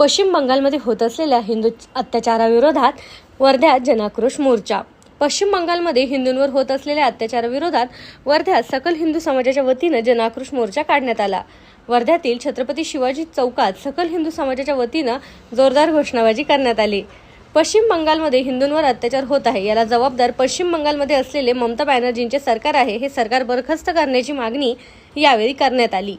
पश्चिम बंगालमध्ये होत असलेल्या हिंदू अत्याचाराविरोधात वर्ध्यात जनाक्रोश मोर्चा. पश्चिम बंगालमध्ये हिंदूंवर होत असलेल्या अत्याचाराविरोधात वर्ध्यात सकल हिंदू समाजाच्या वतीनं जनाक्रोश मोर्चा काढण्यात आला. वर्ध्यातील छत्रपती शिवाजी चौकात सकल हिंदू समाजाच्या वतीनं जोरदार घोषणाबाजी करण्यात आली. पश्चिम बंगालमध्ये हिंदूंवर अत्याचार होत आहे याला जबाबदार पश्चिम बंगालमध्ये असलेले ममता बॅनर्जींचे सरकार आहे हे सरकार बरखास्त करण्याची मागणी यावेळी करण्यात आली.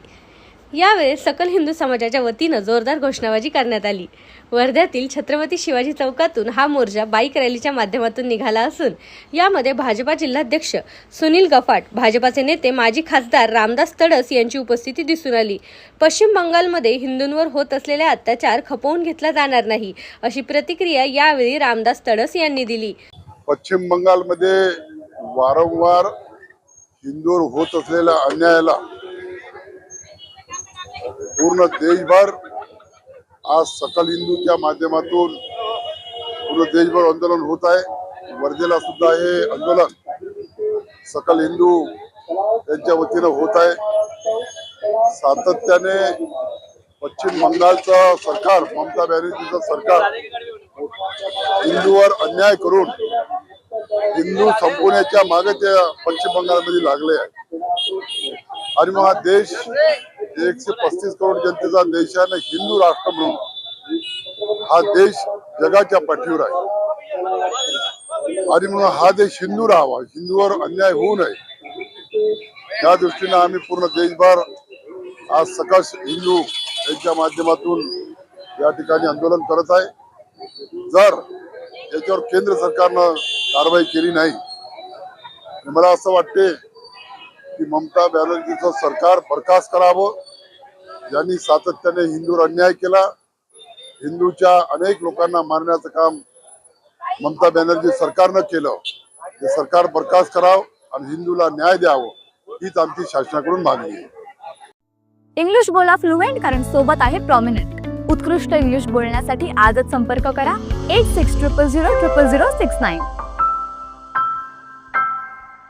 यावेळेस सकल हिंदू समाजाच्या वतीनं जोरदार घोषणाबाजी करण्यात आली. वर्ध्यातील छत्रपती शिवाजी चौकातून हा मोर्चा बाईक रॅलीच्या माध्यमातून निघाला असून यामध्ये भाजपा जिल्हाध्यक्ष सुनील गफाट भाजपाचे नेते माजी खासदार रामदास तडस यांची उपस्थिती दिसून आली. पश्चिम बंगालमध्ये हिंदूंवर होत असलेले अत्याचार खपवून घेतला जाणार नाही अशी प्रतिक्रिया यावेळी रामदास तडस यांनी दिली. पश्चिम बंगालमध्ये वारंवार हिंदूवर होत असलेल्या अन्यायाला पूर्ण देशभर आज सकल हिंदूच्या माध्यमातून पूर्ण देशभर आंदोलन होत आहे. वर्धेला सुद्धा हे आंदोलन सकल हिंदू यांच्या वतीनं होत आहे. सातत्याने पश्चिम बंगालचं सरकार ममता बॅनर्जीचं सरकार हिंदूवर अन्याय करून हिंदू संपवण्याच्या मागे ते पश्चिम बंगालमध्ये लागले आहे आणि मग हा देश एकशे पस्तीस करोड जनतेचा देश आहे आणि हिंदू राष्ट्र म्हणून हा देश जगाच्या पाठीवर आहे. आणि म्हणून हा देश हिंदू राहावा. हिंदूवर अन्याय होऊ नये. त्या दृष्टीने आम्ही पूर्ण देशभर आज सकस हिंदू यांच्या माध्यमातून या ठिकाणी आंदोलन करत आहे. जर याच्यावर केंद्र सरकारनं कारवाई केली नाही मला असं वाटते की ममता बॅनर्जीचं सरकार बरखास्त करावं. ज्यांनी सातत्याने हिंदूवर अन्याय केला. हिंदूच्या अनेक लोकांना मारण्याचं काम ममता बॅनर्जी सरकारनं केलं. ते सरकार बरखास्त करावं आणि हिंदूला न्याय द्यावं हीच आमची शासनाकडून मागणी आहे. इंग्लिश बोला फ्लुएंट कारण सोबत आहे प्रॉमिनंट उत्कृष्ट इंग्लिश बोलण्यासाठी आजच संपर्क करा. Eight six triple zero triple zero six nine